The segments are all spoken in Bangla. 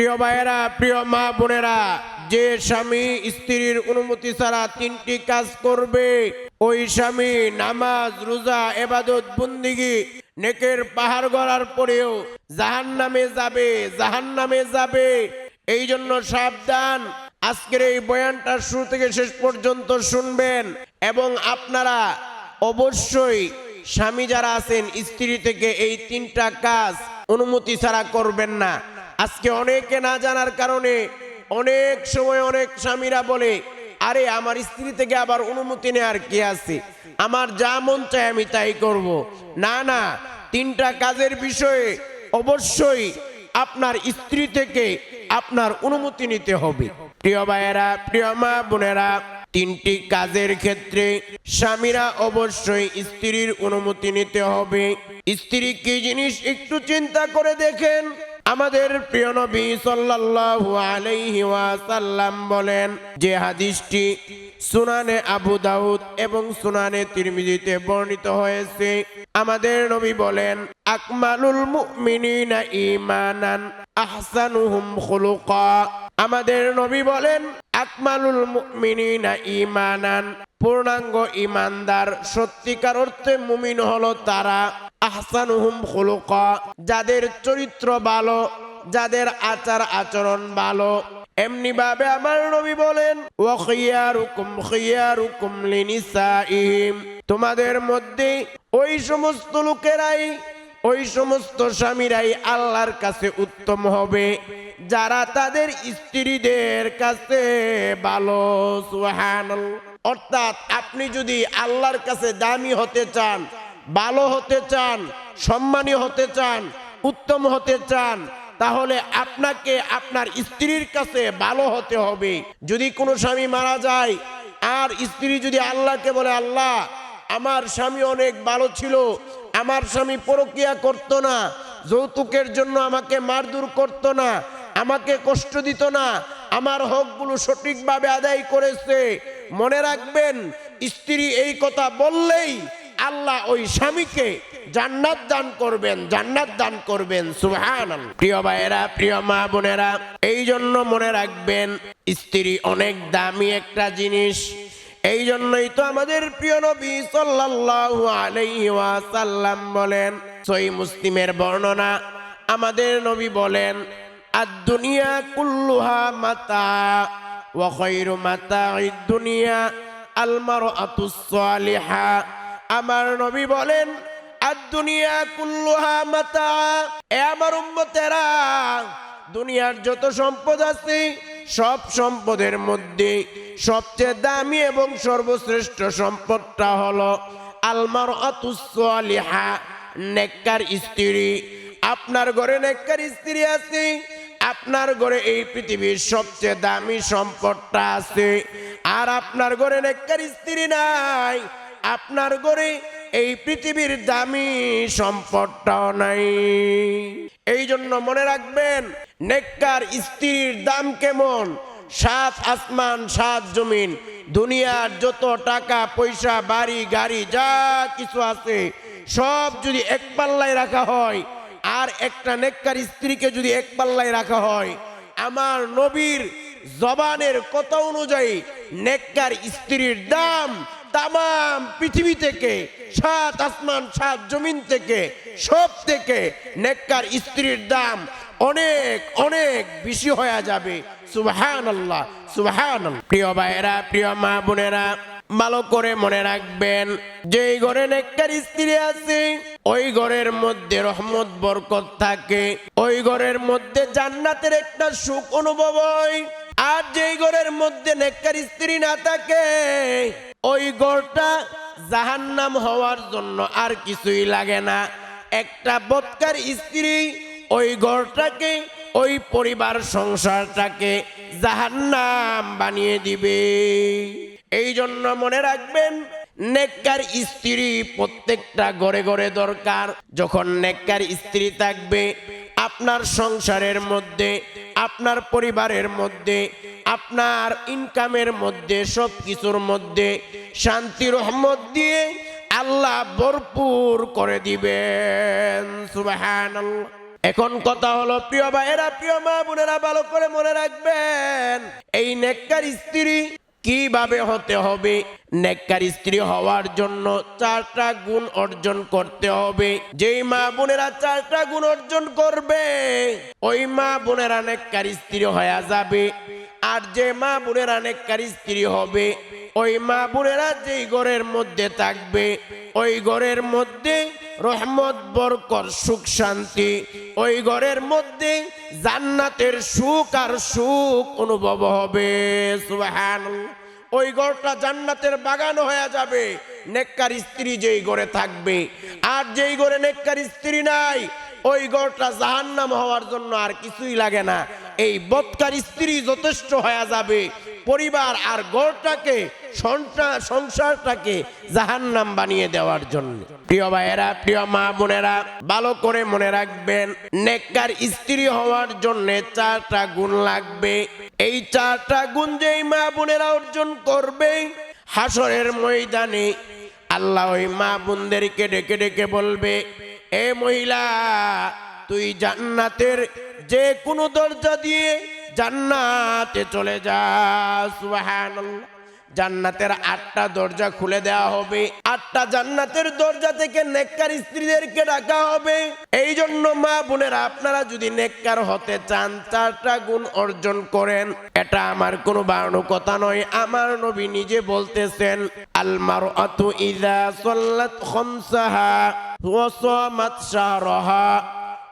প্রিয় ভাইয়েরা, প্রিয় মা বোনেরা, যে স্বামী স্ত্রীর অনুমতি ছাড়া তিনটি কাজ করবে, ওই স্বামী নামাজ, রোজা, এবাদত, বন্দিগি, নেকের পাহাড় গড়ার পরেও জাহান নামে যাবে জাহান নামে যাবে। এই জন্য সাবধান। আজকের এই বয়ানটা শুরু থেকে শেষ পর্যন্ত শুনবেন এবং আপনারা অবশ্যই স্বামী যারা আছেন, স্ত্রী থেকে এই তিনটা কাজ অনুমতি ছাড়া করবেন না। আজকে অনেকে না জানার কারণে অনেক সময় অনেক স্বামীরা বলে, আরে, আমার স্ত্রী থেকে আবার অনুমতি নেওয়ার কি আছে? আমার যা মন চায় আমি তাই করব। না না, তিনটা কাজের বিষয়ে অবশ্যই আপনার স্ত্রী থেকে আপনার অনুমতি নিতে হবে। প্রিয় ভাইয়েরা, প্রিয় মা বোনেরা, তিনটি কাজের ক্ষেত্রে স্বামীরা অবশ্যই স্ত্রীর অনুমতি নিতে হবে। স্ত্রী কি জিনিস একটু চিন্তা করে দেখেন। আমাদের প্রিয় নবী সাল্লাল্লাহু আলাইহি ওয়াসাল্লাম বলেন যে হাদিসটি সুনানে আবু দাউদ এবং সুনানে তিরমিজিতে বর্ণিত হয়েছে। আমাদের নবী বলেন, আকমালুল মুমিনিনা ঈমানান, আহসানুহুম খুলুকা। আমাদের নবী বলেন, আকমালুল মুমিনিনা ঈমানান। পূর্ণাঙ্গ ইমানদার সত্যিকার অর্থে মুমিন হলো তারা আহসানুহুম খুলুকা, যাদের চরিত্র ভালো, যাদের আচার আচরণ ভালো এমনি ভাবে আমার নবী বলেন, ওয়া খিয়ারুকুম লিনিসাইহিম। তোমাদের মধ্যে ওই সমস্ত লোকেরাই, ওই সমস্ত স্বামীরাই আল্লাহর কাছে উত্তম হবে, যারা তাদের স্ত্রীদের কাছে ভালো সুবহানাল্লাহ অর্থাৎ আপনি যদি আল্লাহর কাছে দামি হতে চান, ভালো হতে চান, সম্মানী হতে চান, উত্তম হতে চান তাহলে আপনাকে আপনার স্ত্রীর কাছে ভালো হতে হবে। যদি কোনো স্বামী মারা যায়, আর স্ত্রী যদি আল্লাহকে বলে, আল্লাহ, আমার স্বামী অনেক ভালো ছিল, আমার স্বামী পরকিয়া করতো না, যৌতুকের জন্য আমাকে মারদুর করতো না, আমাকে কষ্ট দিত না, আমার হকগুলো সঠিকভাবে আদায় করেছে। মনে রাখবেন, স্ত্রী এই কথা বললেই আল্লাহ ওই স্বামীকে জান্নাত দান করবেন, জান্নাত দান করবেন সুবহান প্রিয় ভাইয়েরা, প্রিয় মা বোনেরা এই জন্য মনে রাখবেন, স্ত্রী অনেক দামি একটা জিনিস। এই জন্যই তো আমাদের প্রিয় নবী সাল্লাল্লাহু আলাইহি ওয়াসাল্লাম বলেন, সই মুসলিমের বর্ণনা, আমাদের নবী বলেন, আদ-দুনিয়া কুল্লুহা মাতা ওয়া খায়রু মাতা'id দুনিয়া আল মারআতুস সালিহা আমার নবী বলেন আর দুনিয়ার যত সম্পদ আছে, সব সম্পদের মধ্যে সবচেয়ে দামি এবং সর্বশ্রেষ্ঠ সম্পদটা হলো আলমার আতুসালিহা নেককার স্ত্রী। আপনার ঘরে নেককার স্ত্রী আছে, আপনার ঘরে এই পৃথিবীর সবচেয়ে দামি সম্পদটা আছে। আর আপনার ঘরে নেককার স্ত্রী নাই, আপনার ঘরে এই পৃথিবীর দামি সম্পদটাও নাই। এই জন্য মনে রাখবেন, নেককার স্ত্রীর দাম কেমন? সাত আসমান, সাত জমিন। দুনিয়ার যত টাকা, পয়সা, বাড়ি, গাড়ি, যা কিছু আছে, সব যদি এক পাল্লায় রাখা হয়, আর একটা নেককার স্ত্রীকে যদি এক পাল্লায় রাখা হয়, আমার নবীর জবানের কথা অনুযায়ী নেককার স্ত্রীর দাম তাম পৃথিবী থেকে, সাত আসমান, সাত জমিন থেকে, সব থেকে নেককার স্ত্রীর দাম অনেক অনেক বেশি হয়ে যাবে। সুবহান আল্লাহ সুবহান প্রিয় ভাইয়েরা, প্রিয় মা বোনেরা, ভালো করে মনে রাখবেন, যেই ঘরে নেককার স্ত্রী আছে, ওই ঘরের মধ্যে রহমত, বরকত থাকে। ওই ঘরের মধ্যে জান্নাতের একটা সুখ অনুভব হয়। আর যেই ঘরের মধ্যে নেককার স্ত্রী না থাকে ওই ঘরটা জাহান্নাম হওয়ার জন্য আর কিছুই লাগে না। একটা বৎকার স্ত্রী ওই গড়টাকে, ওই পরিবার সংসারটাকে জাহান্নাম বানিয়ে দিবে। এই জন্য মনে রাখবেন নেককার স্ত্রী প্রত্যেকটা ঘরে ঘরে দরকার। যখন নেককার স্ত্রী থাকবে, আপনার সংসারের মধ্যে, আপনার পরিবারের মধ্যে, আপনার ইনকামের মধ্যে সব কিছুর মধ্যে শান্তি, রহমত দিয়ে আল্লাহ ভরপুর করে দিবেন। সুবহানাল্লাহ। এখন কথা হলো, প্রিয় ভাইয়েরা, প্রিয় মা বোনেরা, ভালো করে মনে রাখবেন, এই নেককার স্ত্রী কীভাবে হতে হবে? নেককার স্ত্রী হওয়ার জন্য চারটা গুণ অর্জন করতে হবে। যেই মা বোনেরা চারটা গুণ অর্জন করবে, ওই মা বোনেরা নেককার স্ত্রী হয়ে যাবে। আর যে মা বোনেরা নেককার স্ত্রী হবে, ওই মা বোনেরা যেই ঘরের মধ্যে থাকবে, ওই ঘরের মধ্যে রহমত বরকর সুখ, শান্তি। ওই ঘরের মধ্যে জান্নাতের সুখ আর সুখ অনুভব হবে। ওই ঘরটা জান্নাতের বাগান হয়ে যাবে। নেককার স্ত্রী যেই ঘরে থাকবে। আর যেই ঘরে নেককার স্ত্রী নাই, ওই ঘরটা জাহান্নাম হওয়ার জন্য আর কিছুই লাগে না। এই বৎকার স্ত্রী যথেষ্ট হয়ে যাবে। পরিবার আর ঘরটাকে সংসার সংসারটাকে জাহান্নাম বানিয়ে দেওয়ার জন্য। প্রিয় ভাইয়েরা, প্রিয় মা বোনেরা, ভালো করে মনে রাখবেন, নেককার স্ত্রী হওয়ার জন্য চারটা গুণ লাগবে। এই চারটা গুণ যেই মা বোনেরা অর্জন করবে, হাসরের ময়দানে আল্লাহ ওই মা বোনদেরকে ডেকে ডেকে বলবে, এ মহিলা, তুই জান্নাতের যে কোনো দরজা দিয়ে জান্নাতে চলে যা, সুবহানাল্লাহ। জান্নাতের আটটা দরজা খুলে দেওয়া হবে। আটটা জান্নাতের দরজা থেকে নেককার স্ত্রীদেরকে ডাকা হবে। এই জন্য মা বোনেরা, আপনারা যদি নেককার হতে চান, চারটা গুণ অর্জন করেন। এটা আমার কোনো বারণ কথা নয়। আমার নবী নিজে বলতেছেন আলমার অত ইদা সল্লাত খমসাহা ওয়াসমাত শাহরহা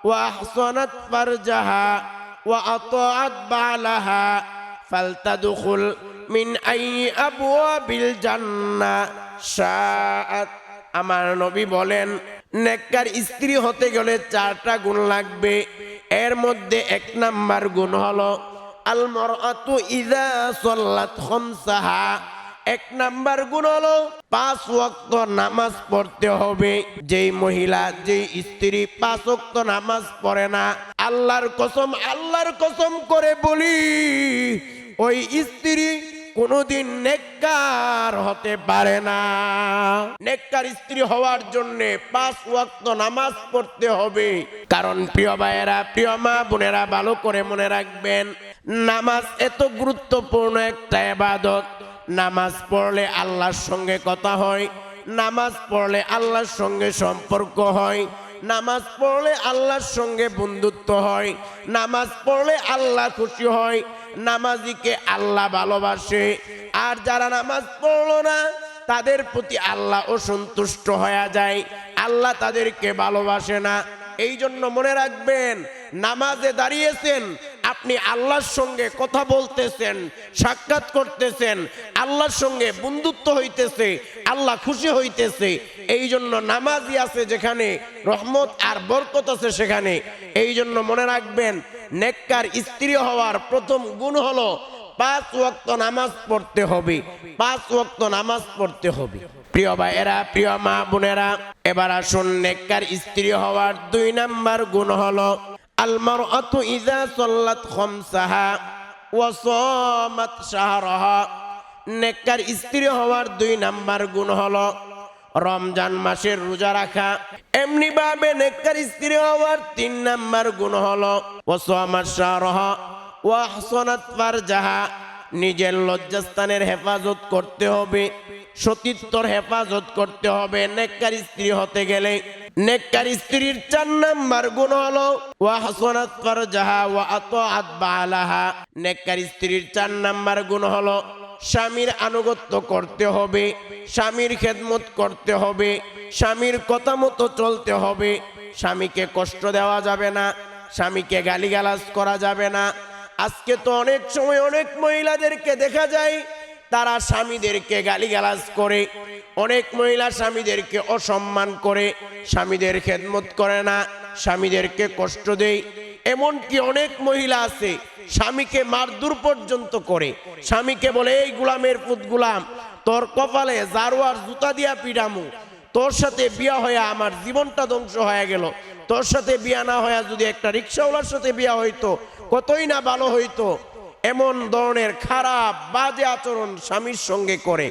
ওয়াহসানাত ফারজাহা ওয়া আতাআত বালাহা ফালতাদখুল মিন আই জান্না সাআত আমার নবী বলেন, নেককার স্ত্রী হতে গেলে চারটা গুণ লাগবে। এর মধ্যে এক নাম্বার গুণ হলো, আল মরআতু ইযা সাল্লাত খামসাহা। এক নাম্বার গুণ হলো, পাঁচ ওয়াক্ত নামাজ পড়তে হবে। যেই মহিলা, যেই স্ত্রী পাঁচ ওয়াক্ত নামাজ পড়ে না, আল্লাহর কসম আল্লাহর কসম করে বলি, ওই স্ত্রী কোনোদিন নেককার হতে পারে না। নেককার স্ত্রী হওয়ার জন্য পাঁচ ওয়াক্ত নামাজ পড়তে হবে। কারণ প্রিয় ভাইয়েরা, প্রিয় মা বোনেরা, ভালো করে মনে রাখবেন, নামাজ এত গুরুত্বপূর্ণ একটা এবাদত নামাজ পড়লে আল্লাহর সঙ্গে কথা হয়, নামাজ পড়লে আল্লাহর সঙ্গে সম্পর্ক হয়, নামাজ পড়লে আল্লাহর সঙ্গে বন্ধুত্ব হয়, নামাজ পড়লে আল্লাহ খুশি হয় নামাজিকে আল্লাহ ভালোবাসে। আর যারা নামাজ পড়ল না, তাদের প্রতি আল্লাহ অসন্তুষ্ট হয়ে যায়। আল্লাহ তাদেরকে ভালোবাসে না। এই জন্য মনে রাখবেন, নামাজে দাঁড়িয়েছেন, আপনি আল্লাহর সঙ্গে কথা বলতেছেন, সাক্ষাৎ করতেছেন, আল্লাহর সঙ্গে বন্ধুত্ব হইতেছে, আল্লাহ খুশি হইতেছে। এই জন্য নামাজই আছে যেখানে রহমত আর বরকত আছে সেখানে। এই জন্য মনে রাখবেন নেককার স্ত্রী হওয়ার প্রথম গুণ হলো পাঁচ ওয়াক্ত নামাজ পড়তে হবে। পাঁচ ওয়াক্ত নামাজ পড়তে হবে। প্রিয় ভাইয়েরা, প্রিয় মা বোনেরা, এবার আসুন নেককার স্ত্রী হওয়ার দুই নাম্বার গুণ হলো আলমার অত ইজা সল্লাত খমসাহা ওয়াসামাত শাহরাহা। নেককার স্ত্রী হওয়ার দুই নাম্বার গুণ হলো রমজান মাসের রোজা রাখা। এমনি ভাবে স্ত্রী হওয়ার তিন নাম্বার গুণ হলো ওয়াহসানাত ফারজাহা। নিজের লজ্জাস্থানের হেফাজত করতে হবে, সতীত্বর হেফাজত করতে হবে নেককার স্ত্রী হতে গেলে। নেককার স্ত্রীর চার নাম্বার গুণ হলো, ওয়া হাসনাত ফারজাহা ওয়া আতাআত বালাহা। নেককার স্ত্রীর চার নাম্বার গুণ হলো স্বামীর আনুগত্য করতে হবে, স্বামীর খেদমত করতে হবে, স্বামীর কথা মতো চলতে হবে। স্বামীকে কষ্ট দেওয়া যাবে না, স্বামীকে গালিগালাজ করা যাবে না। আজকে তো অনেক সময় অনেক মহিলাদেরকে দেখা যায়, তারা স্বামীদেরকে গালিগালাজ করে। অনেক মহিলা স্বামীদেরকে অসম্মান করে, স্বামীদের খেদমত করে না, স্বামীদেরকে কষ্ট দেয়। এমনকি অনেক মহিলা আছে স্বামীকে মারদুর পর্যন্ত করে। স্বামীকে বলে, এই গুলামের পুত গুলাম, তোর কপালে জারোয়ার জুতা দিয়া পিডামু। তোর সাথে বিয়া হয়ে আমার জীবনটা ধ্বংস হয়ে গেল। তোর সাথে বিয়া না হয়ে যদি একটা রিক্সাওয়ালার সাথে বিয়া হইতো, কতই না ভালো হইতো। এমন ধরনের খারাপ, বাজে আচরণ স্বামীর সঙ্গে করে।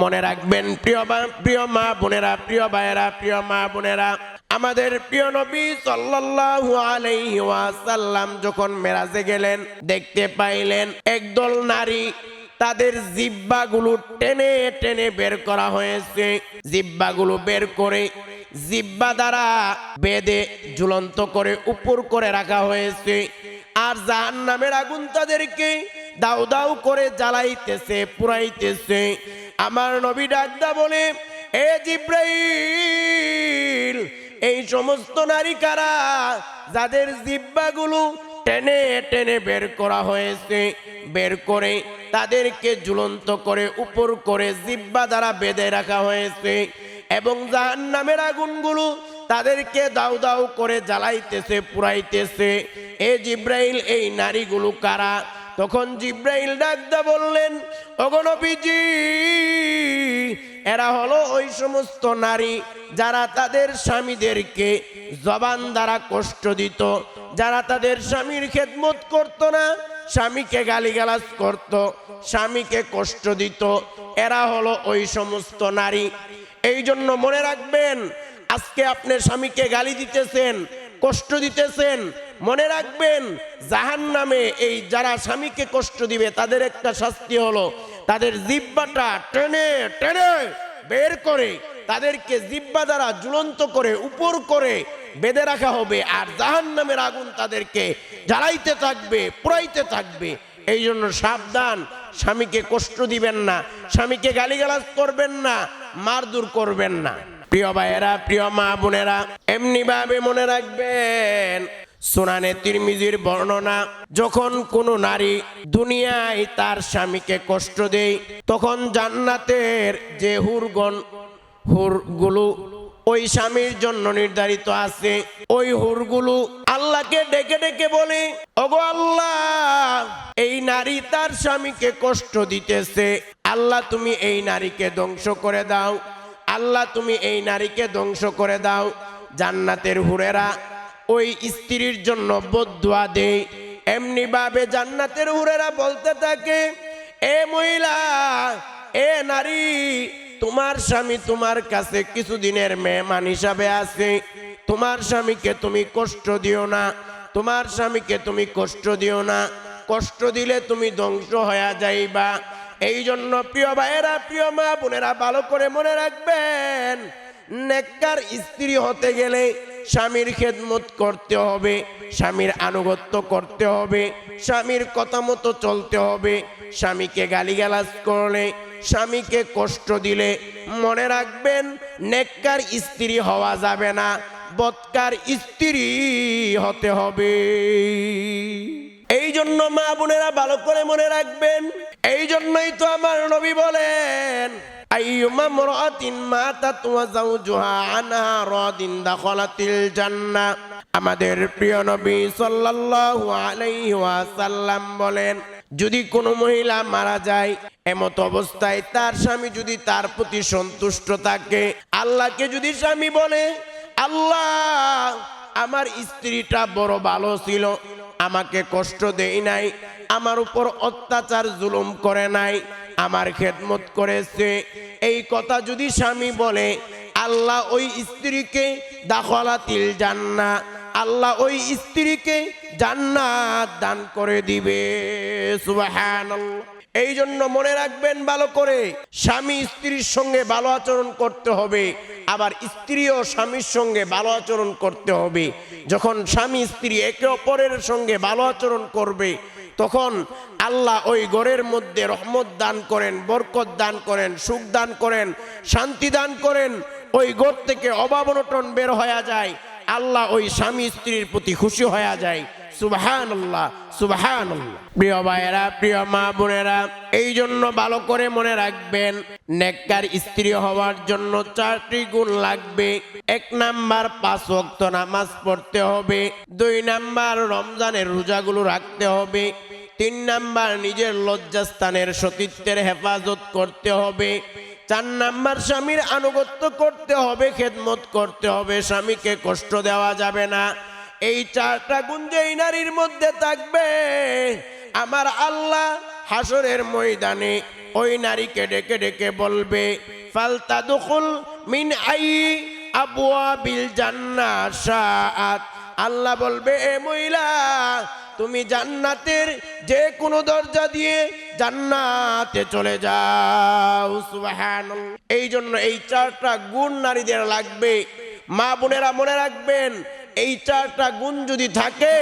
মনে রাখবেন, প্রিয় প্রিয় মা বোনেরা, প্রিয় ভাইয়েরা, প্রিয় মা বোনেরা আমাদের প্রিয় নবী সাল্লাল্লাহু আলাইহি ওয়াসাল্লাম যখন মেরাজে গেলেন, দেখতে পাইলেন একদল নারী তাদের জিব্বাগুলো টেনে টেনে বের করা হয়েছে। জিব্বাগুলো বের করে জিব্বা দ্বারা বেদে ঝুলন্ত করে উপর করে রাখা হয়েছে। আর জাহান নামের আগুন তাদেরকে দাউ দাউ করে জ্বালাইতেছে, পুরাইতেছে। আমার নবী ডাকদা বলে, এ জিব্রাইল এই সমস্ত নারী কারা যাদের জিব্বাগুলো টেনে টেনে বের করা হয়েছে, বের করে তাদেরকে ঝুলন্ত করে উপর করে জিব্বা দ্বারা বেঁধে রাখা হয়েছে এবং জাহান নামের আগুনগুলো তাদেরকে দাউ দাউ করে জ্বালাইতেছে পুরাইতেছে এ জিব্রাইল, এই নারীগুলো কারা? তখন জিব্রাইল ডাকদা বললেন অগণপিজি এরা হলো ওই সমস্ত নারী যারা তাদের স্বামীদেরকে জবান দ্বারা কষ্ট দিত। যারা তাদের স্বামীর খেদমত করত না, স্বামীকে গালিগালাজ করত, স্বামীকে কষ্ট দিত। এরা হলো ওই সমস্ত নারী। এই জন্য মনে রাখবেন, আজকে আপনি স্বামীকে গালি দিতেছেন কষ্ট দিতেছেন, মনে রাখবেন জাহান নামে এই যারা স্বামীকে কষ্ট দিবে, তাদের একটা শাস্তি হলো, তাদের জিব্বাটা টেনে টেনে বের করে, তাদেরকে জিব্বা দ্বারা ঝুলন্ত করে, উপর করে বেঁধে রাখা হবে, আর জাহান নামের আগুন তাদেরকে জ্বালাইতে থাকবে পুরাইতে থাকবে। এই জন্য সাবধান, স্বামীকে কষ্ট দিবেন না, স্বামীকে গালিগালাজ করবেন না মারদুর করবেন না। প্রিয় ভাইয়েরা, প্রিয় মা বোনেরা, এমনি ভাবে মনে রাখবেন, সোনানে তিরমিজির বর্ণনা, যখন কোনো নারী দুনিয়ায় তার স্বামীকে কষ্ট দেয়, তখন জান্নাতের যে হুরগণ, হুরগুলো, ওই স্বামীর জন্য নির্ধারিত আছে। ওই হুরগুলো আল্লাহকে ডেকে ডেকে বলে, ওগো আল্লাহ, এই নারী তার স্বামীকে কষ্ট দিতেছে। আল্লাহ, তুমি এই নারীকে ধ্বংস করে দাও। আল্লাহ তুমি এই নারীকে ধ্বংস করে দাও। জান্নাতের হুরেরা ওই স্ত্রীর জন্য বদুয়া দেয়। এমনি ভাবে জান্নাতের হুরেরা বলতে থাকে, এ মহিলা, এ নারী, তোমার স্বামী তোমার কাছে কিছুদিনের মেহমান হিসাবে আছে। তোমার স্বামীকে তুমি কষ্ট দিও না, তোমার স্বামীকে তুমি কষ্ট দিও না। কষ্ট দিলে তুমি ধ্বংস হয়ে যাইবা। এই জন্য প্রিয় ভাইয়েরা, প্রিয় মা বোনেরা, ভালো করে মনে রাখবেন, নেককার স্ত্রী হতে গেলে স্বামীর খেদমত করতে হবে, স্বামীর আনুগত্য করতে হবে, স্বামীর কথা মতো চলতে হবে, স্বামীকে গালিগালাজ করলে, স্বামীকে কষ্ট দিলে মনে রাখবেন, নেককার স্ত্রী হওয়া যাবে না, বৎকার স্ত্রী হতে হবে। এই জন্য মা বোনেরা, ভালো করে মনে রাখবেন এই জন্যই তো আমার নবী বলেন আমাদের প্রিয় নবী সাল্লাল্লাহু বলেন, যদি কোনো মহিলা মারা যায়, এমত অবস্থায় তার স্বামী যদি তার প্রতি সন্তুষ্ট থাকে, আল্লাহকে যদি স্বামী বলে, আল্লাহ, আমার স্ত্রীটা বড় ভালো ছিল, আমাকে কষ্ট দেই নাই আমার উপর অত্যাচার জুলুম করে নাই, আমার খেদমত করেছে। এই কথা যদি স্বামী বলে, আল্লাহ ওই স্ত্রীকে দাখলাতিল জান্না আল্লাহ ওই স্ত্রীকে জান্নাত দান করে দিবে। এই জন্য মনে রাখবেন ভালো করে, স্বামী স্ত্রীর সঙ্গে ভালো আচরণ করতে হবে, আবার স্ত্রী ও স্বামীর সঙ্গে ভালো আচরণ করতে হবে। যখন স্বামী স্ত্রী একে অপরের সঙ্গে ভালো আচরণ করবে তখন আল্লাহ ওই ঘরের মধ্যে রহমত দান করেন, বরকত দান করেন, সুখ দান করেন, শান্তি দান করেন। ওই ঘর থেকে অভাব অনটন বের হয়ে যায়। আল্লাহ ওই স্বামী স্ত্রীর প্রতি খুশি হয়ে যায়। সুবহান আল্লাহ প্রিয় ভাইয়েরা, প্রিয় মা বোনেরা এই জন্য ভালো করে মনে রাখবেন, নেককার স্ত্রী হওয়ার জন্য চারটি গুণ লাগবে। এক নাম্বার, পাঁচ ওয়াক্ত নামাজ পড়তে হবে। দুই নাম্বার, রমজানের রোজাগুলো রাখতে হবে। তিন নাম্বার, নিজের লজ্জাস্থানের সতীত্বের হেফাজত করতে হবে। চার নাম্বার, স্বামীর আনুগত্য করতে হবে, খেদমত করতে হবে। স্বামীকে কষ্ট দেওয়া যাবে না। এই চারটা গুণ যে এই নারীর মধ্যে থাকবে, আমার আল্লাহ হাসরের ময়দানে ওই নারীকে ডেকে ডেকে বলবে ফালতা দুখুল মিন আই আবওয়াবিল জান্নাহ শাআত। আল্লাহ বলবে, এ মহিলা, তুমি জান্নাতের যে কোনো দরজা দিয়ে জান্নাতে চলে যাও। এই জন্য এই চারটা গুণ নারীদের লাগবে। মা বোনেরা মনে রাখবেন এই চারটা গুণ যদি থাকে,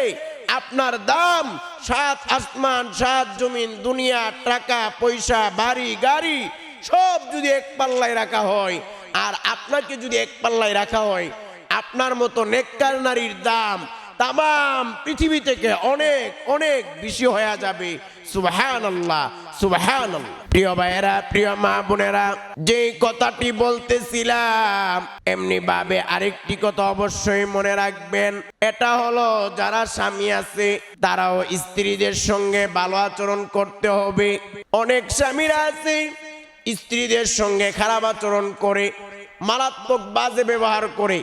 আপনার দাম, সাত আসমান, সাত জমিন, দুনিয়া, টাকা, পয়সা, বাড়ি, গাড়ি, সব যদি এক পাল্লায় রাখা হয়, আর আপনাকে যদি এক পাল্লায় রাখা হয়, আপনার মতো নেককার নারীর দাম তাম পৃথিবী থেকে অনেক অনেক বেশি হয়ে যাবে। সুবহান আল্লাহ সুবহান প্রিয় ভাইয়েরা, প্রিয় মা বোনেরা যে কথাটি বলতেছিলাম, এমনি ভাবে আরেকটি কথা অবশ্যই মনে রাখবেন। এটা হলো, যারা স্বামী আছে, তারাও স্ত্রীদের সঙ্গে ভালো আচরণ করতে হবে। অনেক স্বামীরা আছে, স্ত্রীদের সঙ্গে খারাপ আচরণ করে, মারাত্মক বাজে ব্যবহার করে।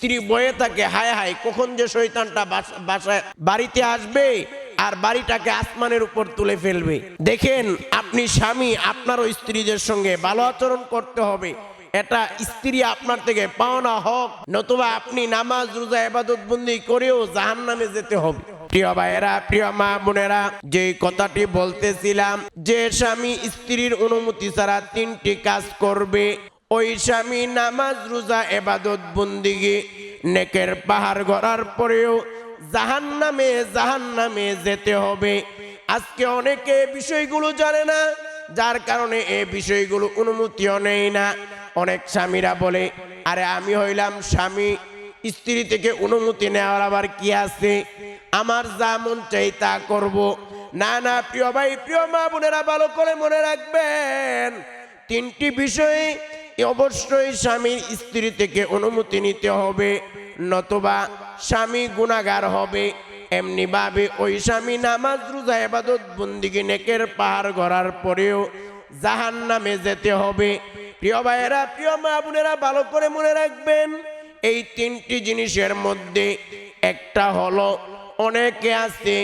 স্ত্রী বয়ে থাকে, হায় হায়, কখন যে শৈতানটা বাসা- বাসায় বাড়িতে আসবে আর বাড়িটাকে আসমানের উপর তুলে ফেলবে। দেখেন, আপনি স্বামী, আপনারও স্ত্রীদের সঙ্গে ভালো আচরণ করতে হবে। এটা স্ত্রী আপনার থেকে পাওনা হোক, নতুবা আপনি নামাজ, রোজা এবাদত বন্দি করেও জাহান নামে যেতে হবে। প্রিয় ভাইয়েরা, প্রিয় মা বোনেরা, যে কথাটি বলতেছিলাম, যে স্বামী স্ত্রীর অনুমতি ছাড়া তিনটি কাজ করবে। ওই স্বামী নামাজ, রোজা, এবাদত, বন্দিগি, নেকের পাহাড় গড়ার পরেও জাহান নামে জাহান নামে যেতে হবে। আজকে অনেকে বিষয়গুলো জানে না, যার কারণে এই বিষয়গুলো অনুমতিও নেই না। অনেক স্বামীরা বলে, আরে আমি হইলাম স্বামী, স্ত্রী থেকে অনুমতি নেওয়ার আবার কি আছে? আমার যা মন চাই তা করব। না না, প্রিয় ভাই, প্রিয় মা বোনেরা, ভালো করে মনে রাখবেন, তিনটি বিষয়ে অবশ্যই স্বামীর স্ত্রী থেকে অনুমতি নিতে হবে, নতুবা স্বামী গুণাগার হবে। এমনি ভাবে ওই স্বামী নামাজ, রোজা এবাদত বন্দিকে নেকের পাহাড় গড়ার পরেও জাহান নামে যেতে হবে। প্রিয় ভাইয়েরা, প্রিয় মা বোনেরা, ভালো করে মনে রাখবেন, এই তিনটি জিনিসের মধ্যে একটা হলো, অনেকে আছে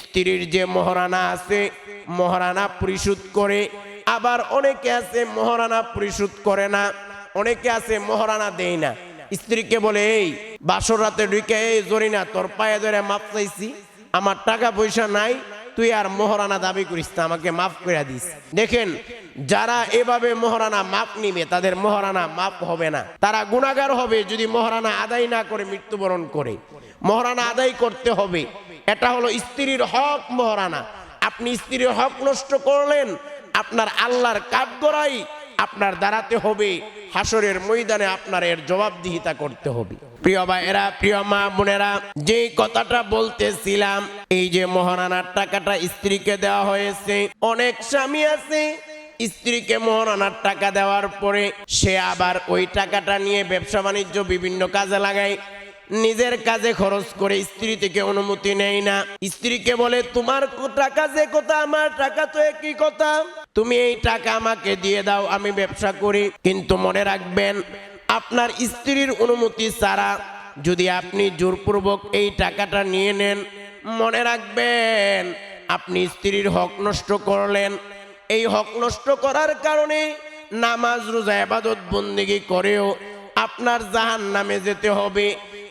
স্ত্রীর যে মহারানা আছে, মহারানা পরিশোধ করে আবার অনেকে আছে মহারানা পরিশোধ করে না, অনেকে আছে মহারানা দেয় না। স্ত্রীকে বলে, এই, বাসর রাতে ঢুকে, এই জরিনা, তোর পায়ে ধরে মাপ চাইছি, আমার টাকা পয়সা নাই, তুই আর মহারানা দাবি করিস না, আমাকে মাফ করে দিস। দেখেন, যারা এভাবে মহারানা মাপ নিবে, তাদের মহারানা মাপ হবে না। তারা গুণাগার হবে যদি মহারানা আদায় না করে মৃত্যুবরণ করে। মহারানা আদায় করতে হবে। এটা হলো স্ত্রীর হক মহারানা। আপনি স্ত্রীর হক নষ্ট করলেন আপনার আল্লাহর কাঠগড়াই আপনার দাঁড়াতে হবে। হাসরের ময়দানে আপনার এর জবাবদিহিতা করতে হবে। প্রিয় ভাইয়েরা, প্রিয় মা বোনেরা, যে কথাটা বলতেছিলাম, এই যে মহারানার টাকাটা স্ত্রীকে দেওয়া হয়েছে, অনেক স্বামী আছে, স্ত্রীকে মহারানার টাকা দেওয়ার পরে সে আবার ওই টাকাটা নিয়ে ব্যবসা বাণিজ্য বিভিন্ন কাজে লাগায়। নিজের কাজে খরচ করে স্ত্রী থেকে অনুমতি নেয় না। স্ত্রীকে বলে, তোমার টাকা যে কথা, আমার টাকা তো একই কথা। তুমি এই টাকা আমাকে দিয়ে দাও, আমি ব্যবসা করি। কিন্তু মনে রাখবেন, আপনার স্ত্রীর অনুমতি ছাড়া যদি আপনি জোরপূর্বক এই টাকাটা নিয়ে নেন, মনে রাখবেন, আপনি স্ত্রীর হক নষ্ট করলেন। এই হক নষ্ট করার কারণে নামাজ, রোজা আবাদত বন্দিগি করেও আপনার জাহান নামে যেতে হবে।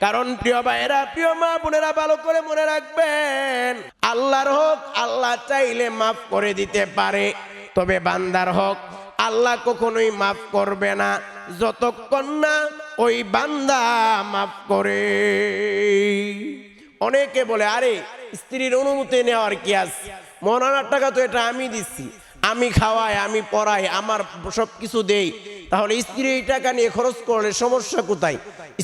কারণ প্রিয় ভাইয়েরা, প্রিয় মা বোনেরা ভালো করে মনে রাখবেন, আল্লাহর হক, আল্লাহ চাইলে মাফ করে দিতে পারে। তবে বান্দার হক, আল্লাহ কখনোই মাফ করবে না। যতক্ষণ না ওই বান্দা মাফ করে। অনেকে বলে, আরে, স্ত্রীর অনুমতি নেওয়ার কি আছে? মরানার টাকা তো এটা আমি দিচ্ছি। আমি খাওয়াই, আমি পড়াই, আমার সব কিছু দেই। তাহলে স্ত্রী এই টাকা নিয়ে খরচ করলে সমস্যা কোথায়?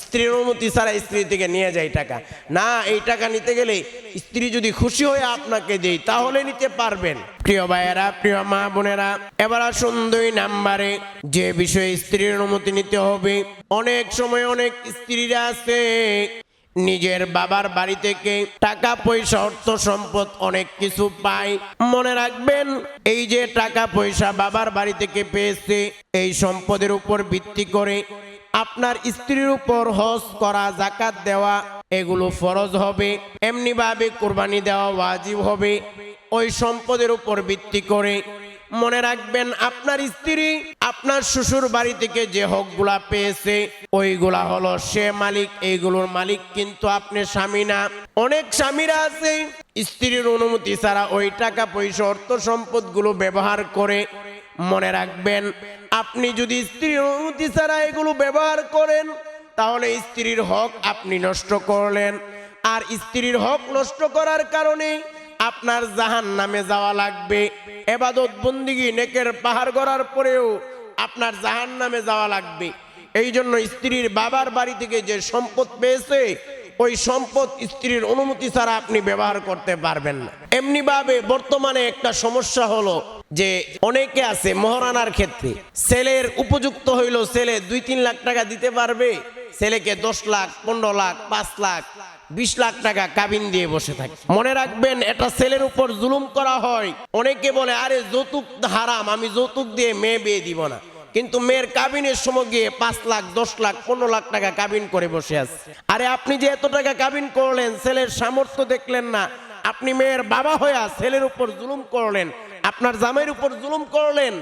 স্ত্রীর অনুমতি ছাড়া স্ত্রী থেকে নিয়ে যায় টাকা। না, এই টাকা নিতে গেলে স্ত্রী যদি খুশি হয়ে আপনাকে দেই তাহলে নিতে পারবেন। প্রিয় ভাইয়েরা, প্রিয় মা বোনেরা, এবার আসুন দুই নাম্বারে। যে বিষয়ে স্ত্রীর অনুমতি নিতে হবে, অনেক সময় অনেক স্ত্রীরা আছে নিজের বাবার বাড়ি থেকে টাকা পয়সা, অর্থ সম্পদ অনেক কিছু পায়। মনে রাখবেন, এই যে টাকা পয়সা বাবার বাড়ি থেকে পেয়েছে, এই সম্পদের উপর ভিত্তি করে আপনার স্ত্রীর উপর হজ করা, জাকাত দেওয়া, এগুলো ফরজ হবে। এমনিভাবে কোরবানি দেওয়া ওয়াজিব হবে। ওই সম্পদের উপর ভিত্তি করে মনে রাখবেন, আপনার স্ত্রী আপনার শ্বশুর বাড়ি থেকে যে হকগুলা পেয়েছে, ওইগুলা হলো সে মালিক, এইগুলোর মালিক কিন্তু আপনি স্বামী না। অনেক স্বামীরা আছে, স্ত্রীর অনুমতি ছাড়া ওই টাকা পয়সা, অর্থ সম্পদগুলো ব্যবহার করে। মনে রাখবেন, আপনি যদি স্ত্রীর অনুমতি ছাড়া এগুলো ব্যবহার করেন, তাহলে স্ত্রীর হক আপনি নষ্ট করলেন। আর স্ত্রীর হক নষ্ট করার কারণে আপনার জাহান নামে যাওয়া লাগবে। এবাদত বন্দিগি নেকের পাহাড় গড়ার পরেও আপনার জাহান নামে যাওয়া লাগবে। এই জন্য স্ত্রীর বাবার বাড়ি থেকে যে সম্পদ পেয়েছে, ওই সম্পদ স্ত্রীর অনুমতি ছাড়া আপনি ব্যবহার করতে পারবেন না। এমনি ভাবে বর্তমানে একটা সমস্যা হলো যে অনেকে আছে মহারানার ক্ষেত্রে। ছেলের উপযুক্ত হইল ছেলে দুই তিন লাখ টাকা দিতে পারবে ছেলেকে দশ লাখ, পনেরো লাখ, পাঁচ লাখ, বিশ লাখ টাকা কাবিন দিয়ে বসে থাকে। মনে রাখবেন এটা ছেলের উপর জুলুম করা হয়। অনেকে বলে, আরে, যৌতুক হারাম, আমি যৌতুক দিয়ে মেয়ে বিয়ে দিব না। কিন্তু মেয়ের কাবিনের সময় গিয়ে পাঁচ লাখ, দশ লাখ, পনেরো লাখ টাকা কাবিন করে বসে আছে। আরে, আপনি যে এত টাকা কাবিন করলেন, ছেলের সামর্থ্য দেখলেন না। আপনি মেয়ের বাবা হইয়া ছেলের উপর জুলুম করলেন, আপনার জামাইয়ের উপর জুলুম করলেন।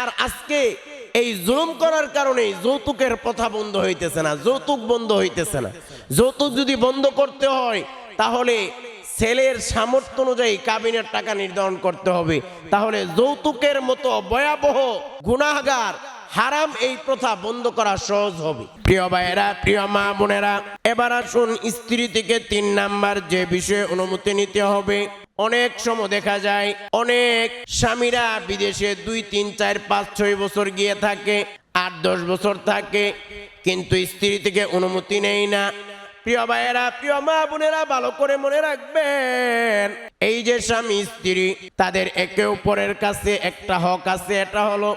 আর আজকে এই জুলুম করার কারণে যৌতুকের কথা বন্ধ হইতেছে না, যৌতুক বন্ধ হইতেছে না। যৌতুক যদি বন্ধ করতে হয়, তাহলে ছেলের সামর্থ্য অনুযায়ী কাবিনের টাকা নির্ধারণ করতে হবে। তাহলে যৌতুকের মতো ভয়াবহ গুণাগার হারাম এই প্রথা বন্ধ করা সহজ হবে। প্রিয় ভাইয়েরা, প্রিয় মা বোনেরা, এবার আসুন স্ত্রী থেকে তিন নাম্বার যে বিষয়ে অনুমতি নিতে হবে। অনেক সময় দেখা যায়, অনেক স্বামীরা বিদেশে দুই, তিন, চার, পাঁচ, ছয় বছর গিয়ে থাকে, আট, দশ বছর থাকে, কিন্তু স্ত্রী থেকে অনুমতি নেই না। প্রিয় ভাইয়েরা, প্রিয় মা বোনেরা, ভালো করে মনে রাখবেন, এই যে স্বামী, স্ত্রী, তাদের একে অপরের কাছে একটা হক আছে, এটা হলো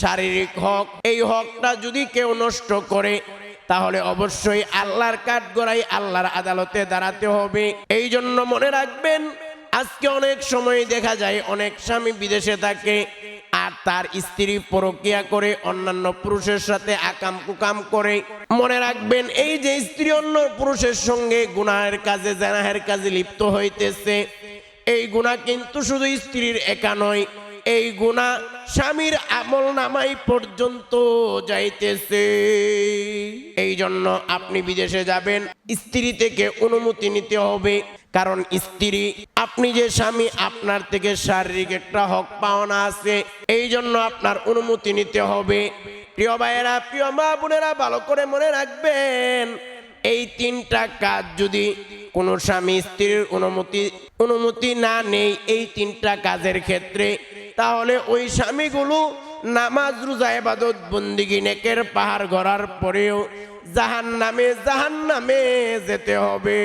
শারীরিক হক। এই হকটা যদি কেউ নষ্ট করে, তাহলে অবশ্যই আল্লাহর কাঠ গড়াই আল্লাহর আদালতে দাঁড়াতে হবে। এই জন্য মনে রাখবেন আজকে অনেক সময় দেখা যায়, অনেক স্বামী বিদেশে থাকে আর তার স্ত্রী পরকিয়া করে, অন্যান্য পুরুষের সাথে আকাম কুকাম করে। মনে রাখবেন, এই যে স্ত্রী অন্য পুরুষের সঙ্গে গুনাহের কাজে, জানাহের কাজে লিপ্ত হইতেছে, এই গুণা কিন্তু শুধু স্ত্রীর একা নয়, এই গুণা স্বামীর আমল নামাই পর্যন্ত যাইতেছে। এই জন্য আপনি বিদেশে যাবেন, স্ত্রী থেকে অনুমতি নিতে হবে। কারণ স্ত্রী, আপনি যে স্বামী, আপনার থেকে শারীরিক একটা হক পাওনা আছে। এই জন্য আপনার অনুমতি নিতে হবে। প্রিয় ভাইয়েরা, প্রিয় মা বোনেরা, ভালো করে মনে রাখবেন, এই তিনটা কাজ যদি কোনো স্বামী স্ত্রীর অনুমতি অনুমতি না নেই এই তিনটা কাজের ক্ষেত্রে, তাহলে ওই স্বামীগুলো নামাজ, রোজা এবাদত বন্দিগি, নেকের পাহাড় গড়ার পরেও জাহান নামে জাহান নামে যেতে হবে।